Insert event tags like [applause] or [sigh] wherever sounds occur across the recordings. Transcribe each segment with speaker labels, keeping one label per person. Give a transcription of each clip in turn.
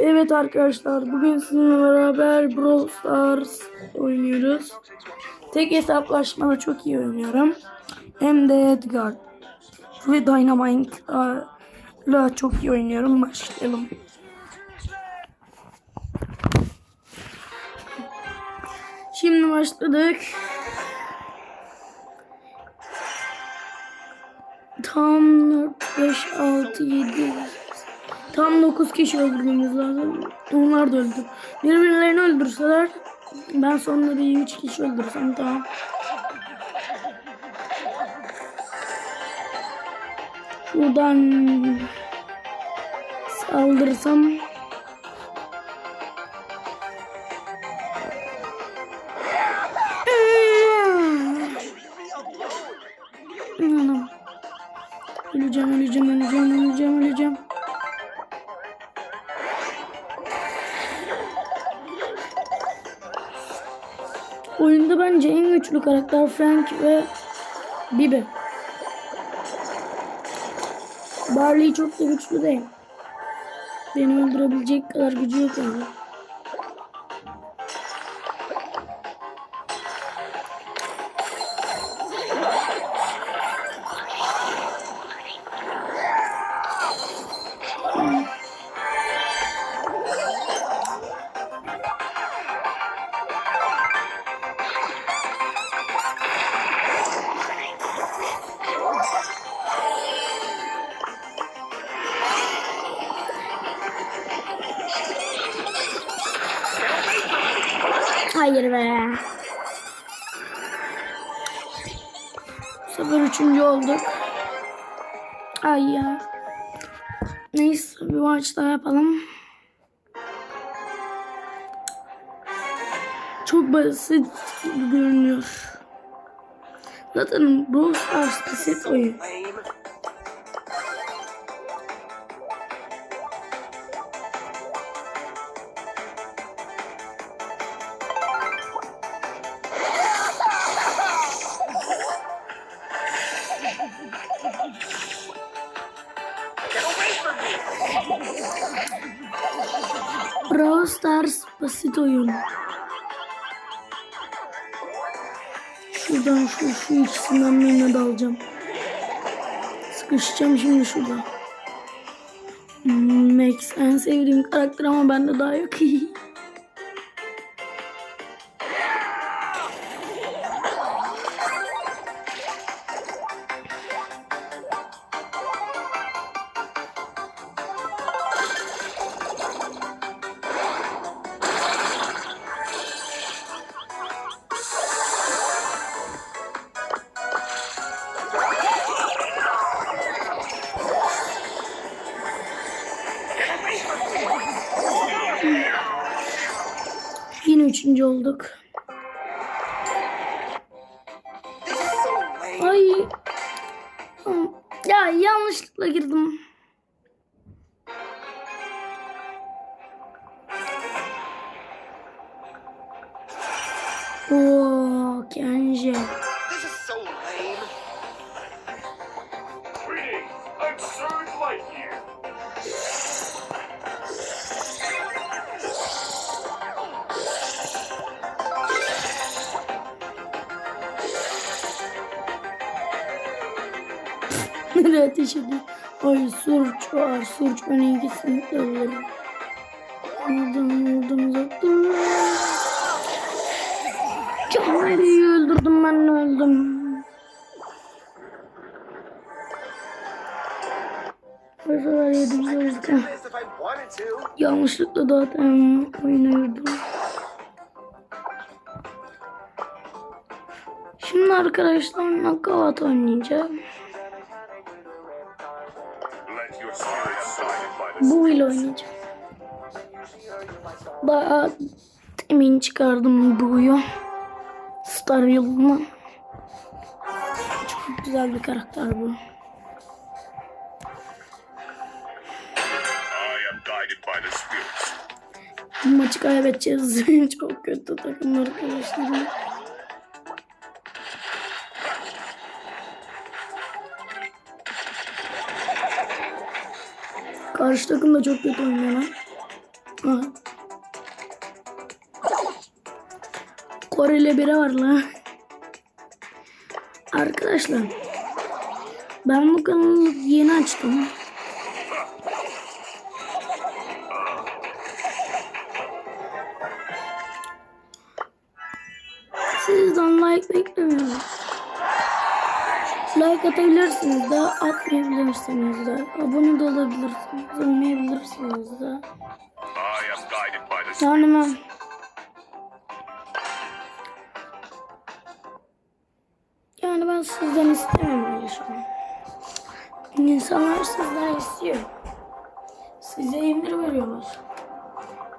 Speaker 1: Evet arkadaşlar bugün sizinle beraber Brawl Stars oynuyoruz. Tek hesaplaşmada çok iyi oynuyorum. Hem de Edgar ve Dynamite'la çok iyi oynuyorum. Başlayalım. Şimdi başladık. Tam 4, 5, 6, 7, Tam 9 kişi öldürmemiz lazım. Onlar da öldü. Birbirlerini öldürseler ben sonunda bir 3 kişi öldürsem tamam. Şuradan saldırsam. Öleceğim, öleceğim, öleceğim, öleceğim, öleceğim. Güçlü karakter Frank ve Bibi. Barley çok da güçlü değil. Beni öldürebilecek kadar gücü yok yani. Hayır be. Bu üçüncü olduk. Ay ya. Neyse bir maç daha yapalım. Çok basit görünüyor. Zaten Brawl Stars basit oyun. Brawl Stars basit oyun. Şuradan şu, şu ikisinden birine dalacağım. Sıkışacağım şimdi şurada. Hmm, Max en sevdiğim karakter ama bende daha yok. [laughs] Yine üçüncü olduk. Ay. Ya yanlışlıkla girdim. Canber'i öldürdüm ben öldüm. Sefer yedim
Speaker 2: to.
Speaker 1: Yanlışlıkla zaten oynuyorum. Şimdi arkadaşlar knockout oynayacağım. Bu ile oynayacağım. Daha emin çıkardım Bu'yu. Star yoluna. Çok güzel bir karakter bu. Maçı kaybedeceğiz. [laughs] Çok kötü takım arkadaşlarım. Karşı takım da çok kötü oynuyor lan. Koreli biri var la. Arkadaşlar. Ben bu kanalı yeni açtım. Sizden like beklemiyorum. Like atabilirsiniz de atmayabilirsiniz de. Abone de olabilirsiniz. Olmayabilirsiniz de. Yani ben sizden istemiyorum öyle şey. İnsanlar sizden istiyor. Size emir veriyorlar.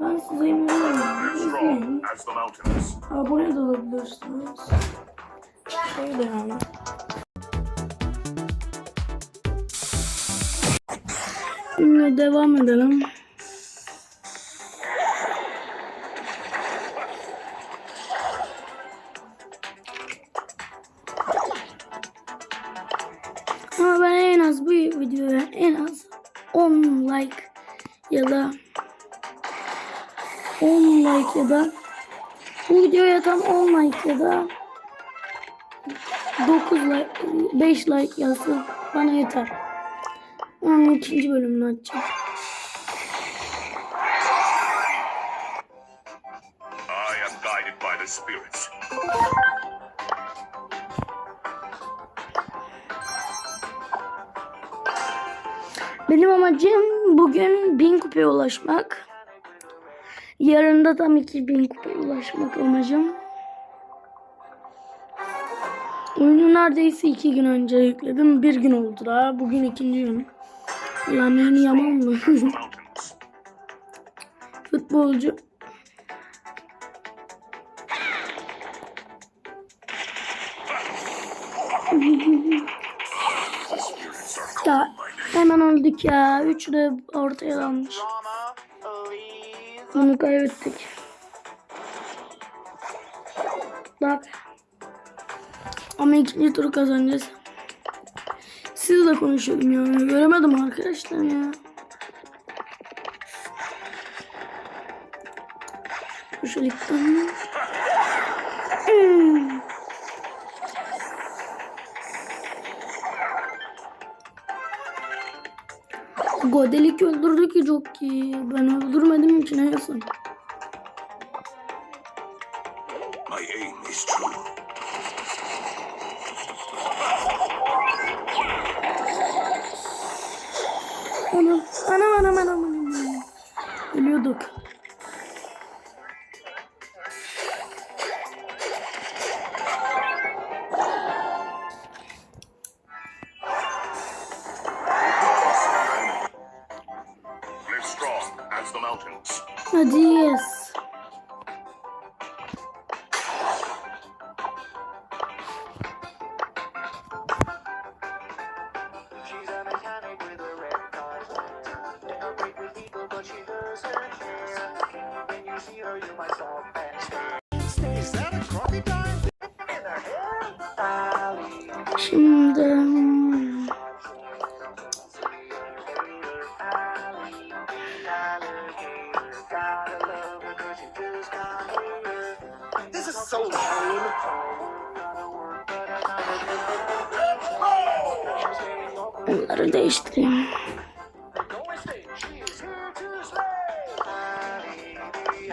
Speaker 1: Ben size emir veriyorum. Abone de olabilirsiniz. Öyle yani. Şimdi devam edelim. Ya da 9 like 5 like yazsa bana yeter. Onun ikinci bölümünü açacağım.
Speaker 3: Spirits.
Speaker 1: Benim amacım bugün 1000 kupaya ulaşmak. Yarın da tam 2000 kupaya ulaşmak amacım. Oyunu neredeyse iki gün önce yükledim. Bir gün oldu daha. Bugün ikinci gün. Lan yeni yaman mı? [laughs] Futbolcu. Ya hemen öldük ya. Üçü de ortaya
Speaker 2: please.
Speaker 1: Bunu kaybettik. Bak. Ama ikinci turu kazanacağız. Sizle konuşuyordum ya. Göremedim arkadaşlar ya. Şöyle Hmm. Godelik öldürdü ki çok iyi. Ben öldürmedim ki neyse.
Speaker 3: My aim is true. mountains.
Speaker 1: Meu Deus.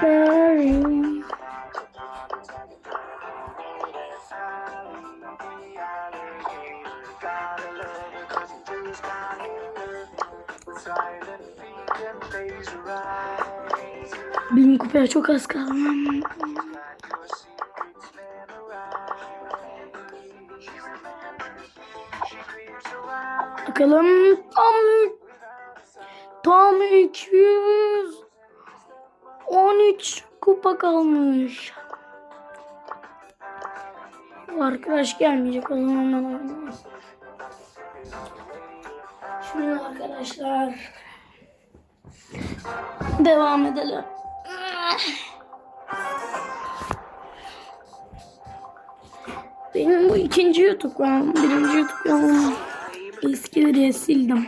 Speaker 1: Sorry. Bin kupaya çok az kaldı. Bakalım tam tam 213 kupa kalmış. Bu arkadaş gelmeyecek o zaman oynayayım. Şimdi arkadaşlar devam edelim. Benim bu ikinci YouTube kanalım. Birinci YouTube kanalım. Eskileri sildim.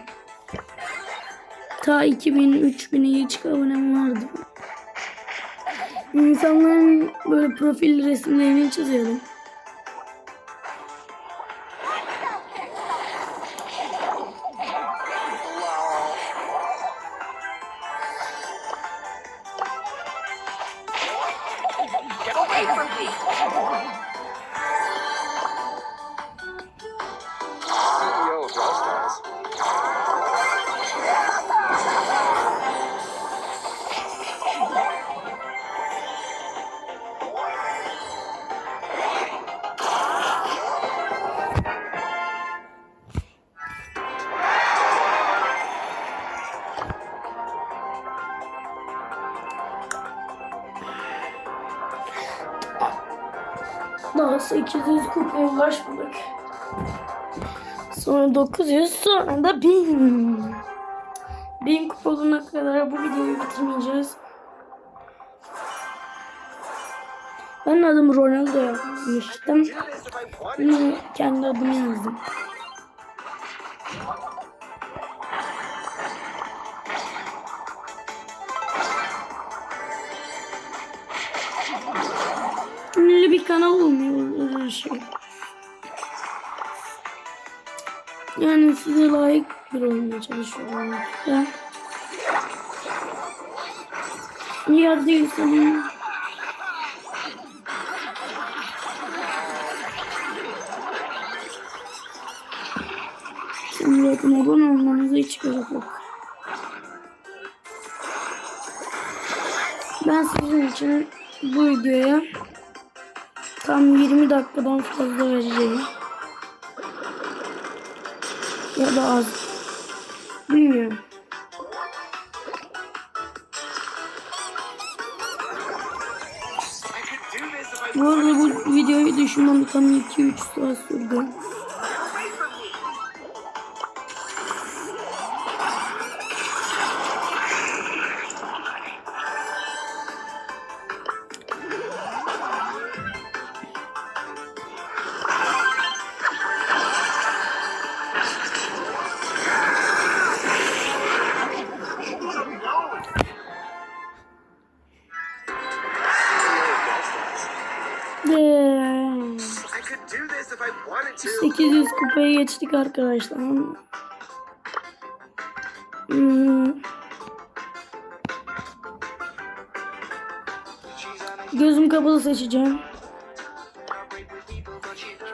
Speaker 1: ta 2000 3000'e geçik abonem vardı. İnsanların böyle profil resimlerini çiziyordum. 800 kupaya ulaşmadık. Sonra 900 sonra da 1000. 1000 kupa olana kadar bu videoyu bitirmeyeceğiz. Ben adımı Ronaldo yapmıştım. Kendi adımı yazdım. Size layık bir olmaya çalışıyorum. Ben yer değilsem Şimdi bakın abone olmanıza hiç gerek yok. Ben sizin için bu videoya tam 20 dakikadan fazla vereceğim. Ya da az. Bilmiyorum. Bu arada bu videoyu düşünmem tam 2-3 saat sürdü. Kupaya geçtik arkadaşlar. Hmm, gözüm kapalı seçeceğim.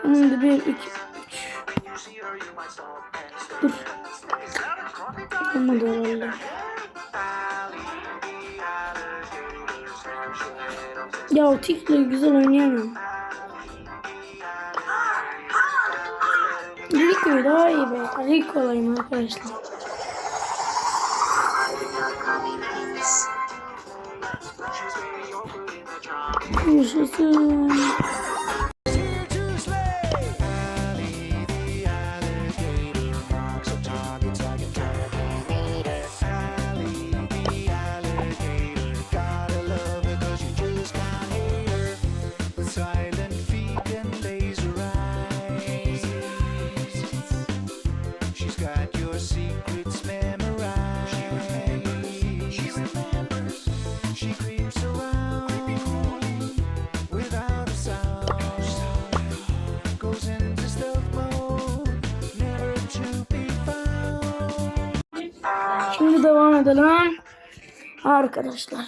Speaker 1: Şimdi bir, iki, üç. Dur. Olmadı herhalde. Ya o tikle güzel oynayamam. Rico'yu daha iyi be. Rico olayım arkadaşlar. Yaşasın. Devam edelim. Arkadaşlar.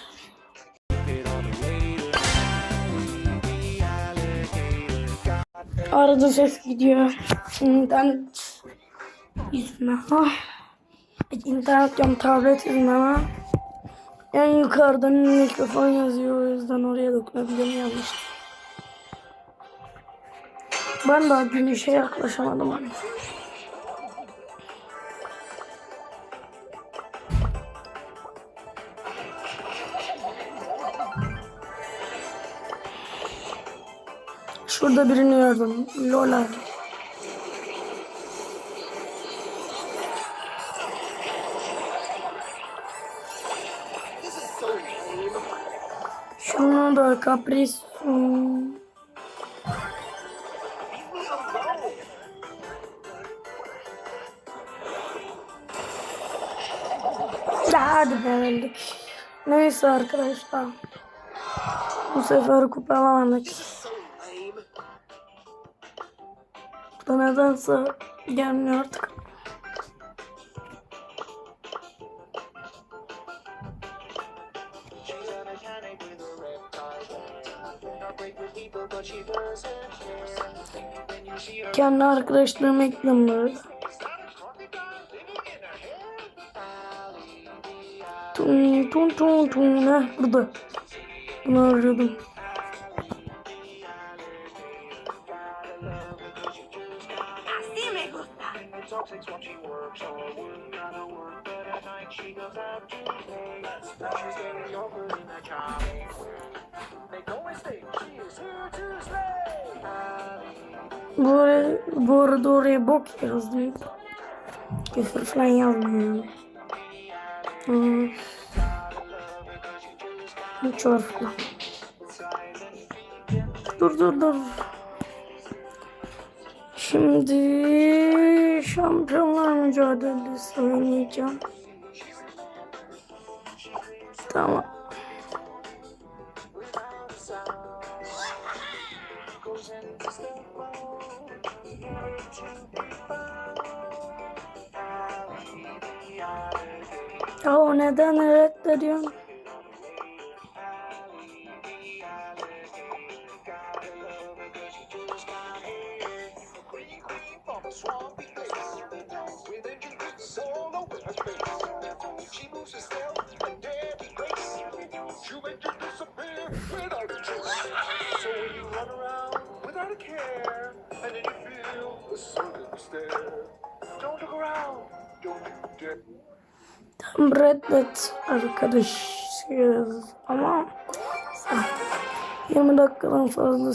Speaker 1: Arada ses gidiyor. İnternet yüzünden. Ah. İnternet diyorum tablet yüzünden ama. En yukarıdan mikrofon yazıyor o yüzden oraya dokunabilirim yanlış. Ben daha güneşe yaklaşamadım. Şurada birini gördüm. Lola.
Speaker 2: This is so lame.
Speaker 1: Şunu da kapris. hmm,
Speaker 2: Leave me alone.
Speaker 1: yenildik. Neyse arkadaşlar. Bu sefer kupa alamadık.
Speaker 2: That a crocodile living in her hair?
Speaker 1: Tun tun tun tun. Heh, burada. Bunu arıyordum.
Speaker 2: Toxic's what she works all week. Gotta work, but at night she goes out to play. Now she's getting yogurt in a car. Make no mistake, she is here to stay.
Speaker 1: Bu, bu arada oraya bok yazdım. Küfür falan yazmıyorum. Hmm. Üç harfli. Dur dur dur. Şimdi şampiyonlar mücadelesi oynayacağım. Tamam. Ya o neden reddediyorsun?
Speaker 2: With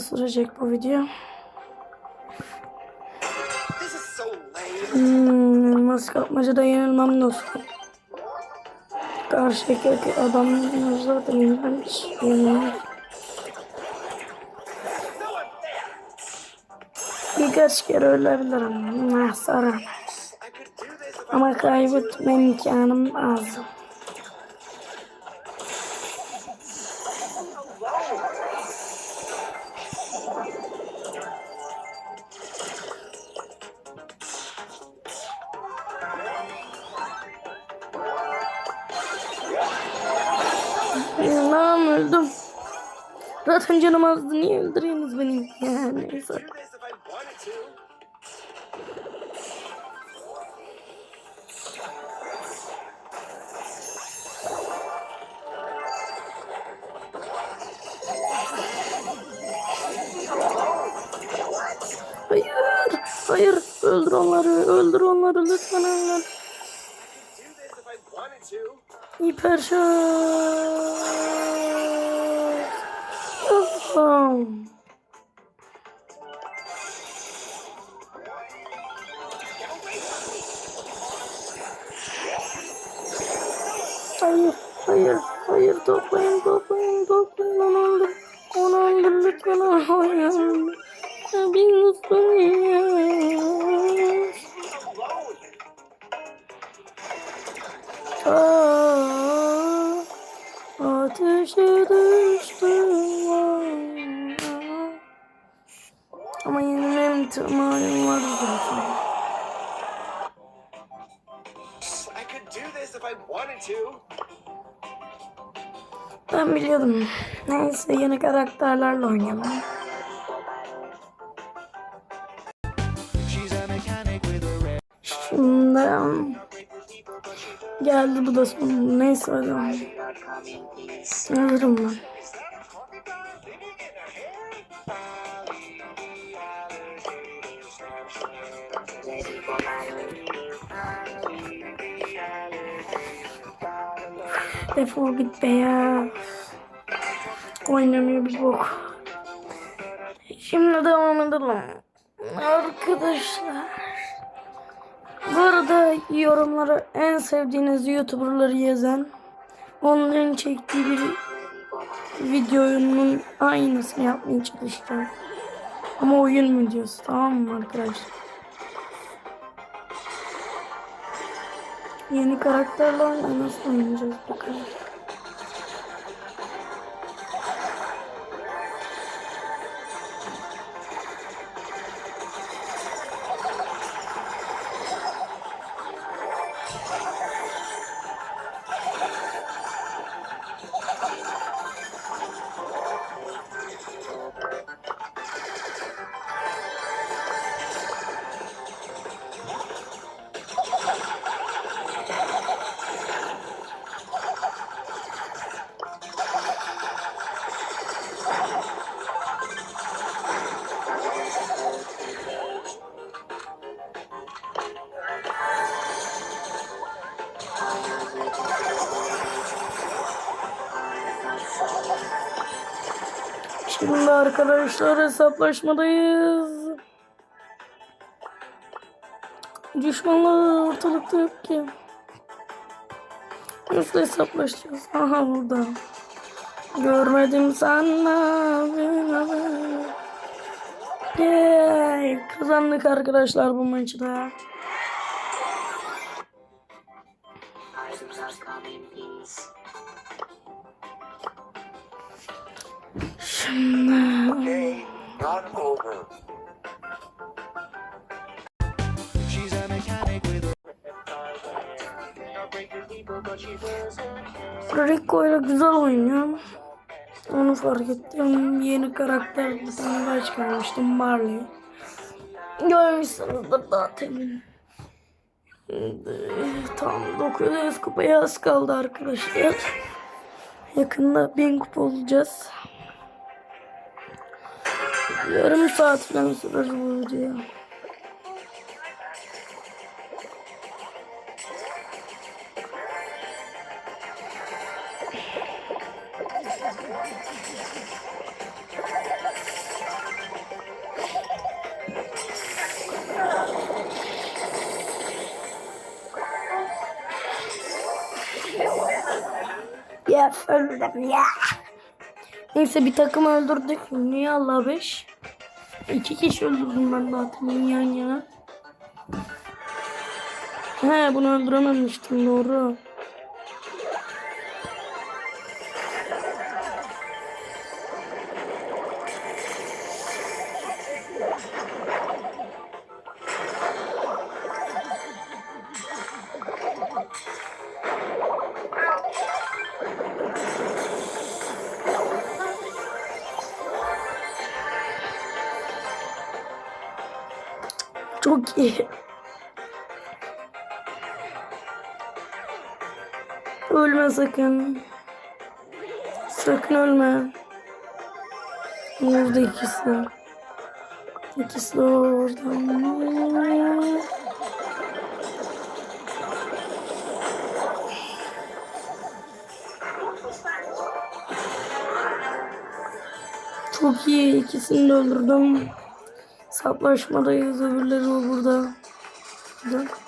Speaker 1: sürecek bu video. Hmm, elmas kapmacada yenilmem dostum. Karşıdaki adam zaten iğrenç. Yenilmez. Birkaç kere ölebilirim.
Speaker 2: I
Speaker 1: Ama kaybetme imkanım az. Zaten canım azdı. Niye öldürüyorsunuz beni? Neyse. Hayır. Hayır. Öldür onları. Öldür onları. Lütfen
Speaker 2: to.
Speaker 1: Hiper şans. Tamam. Hayır, hayır, hayır toplayın, toplayın, toplayın onu öldür. Onu öldür lütfen, hayır. Biz yiyoruz? Aa, ateşe Yenilmem ihtimalim var zaten.
Speaker 2: I could do this if I wanted to.
Speaker 1: Ben biliyordum. Neyse yeni karakterlerle oynayalım. Şimdi geldi bu da son. Neyse hadi. Hazırım ben. Defol git be ya. Oynamıyor bir bok. Şimdi devam edelim. Arkadaşlar. Bu arada yorumlara en sevdiğiniz YouTuber'ları yazın. Onların çektiği bir videonun aynısını yapmaya çalışacağım. Ama oyun videosu tamam mı arkadaşlar? Yeni karakterlerle nasıl oynayacağız bakalım. Şimdi arkadaşlar hesaplaşmadayız. Düşmanlar ortalıkta yok ki. Nasıl hesaplaşacağız? Aha burada. Görmedim sana. Yay! Kazandık arkadaşlar bu maçı da.
Speaker 2: Not over.
Speaker 4: She's a mechanic with a
Speaker 1: Rico ile güzel oynuyor. Onu fark ettim. Yeni karakter bir tane daha çıkarmıştım. Marley. Görmüşsünüzdür zaten. Şimdi tam 900 kupaya az kaldı arkadaşlar. Yakında 1000 kupa olacağız. Yarım saat falan sürer bu video. Ya öldüm ya. Neyse bir takım öldürdük. Niye Allah beş? İki kişi öldürdüm ben zaten yan yana. He bunu öldürememiştim doğru. Ölme sakın. Sakın ölme. Orada ikisi. İkisi de orada. Çok iyi. ikisini de öldürdüm. Saplaşmadayız. Öbürleri burada. Burada.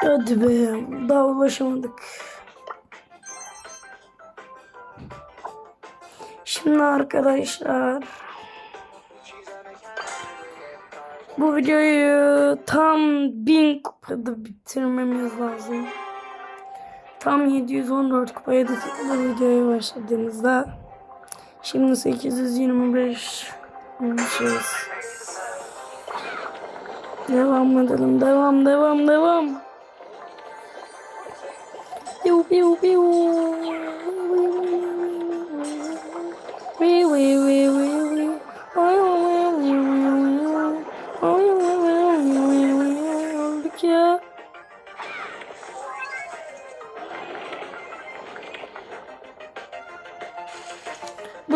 Speaker 1: Hadi be. Daha ulaşamadık. Şimdi arkadaşlar bu videoyu tam 1000 kupada bitirmemiz lazım. Tam 714 kupaya da videoya başladığımızda şimdi 825 olmuşuz. Devam edelim. Devam, devam, devam. Piu, piu, piu.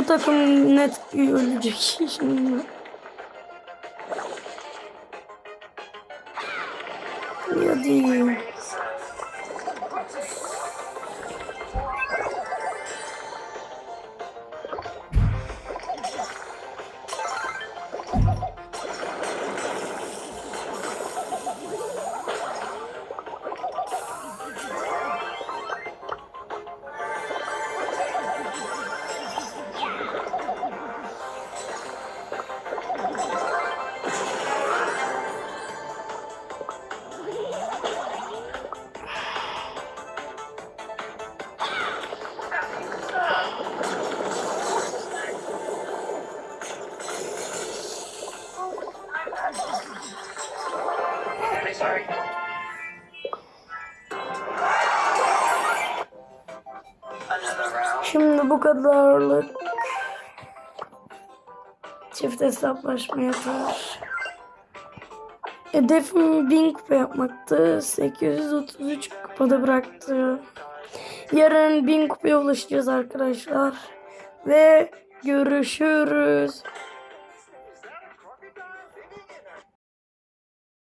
Speaker 1: Takım net ölecek şimdi. Çift hesaplaşma yeter. Hedefim 1000 kupa yapmaktı. 833 kupada bıraktı. Yarın 1000 kupaya ulaşacağız arkadaşlar. Ve görüşürüz.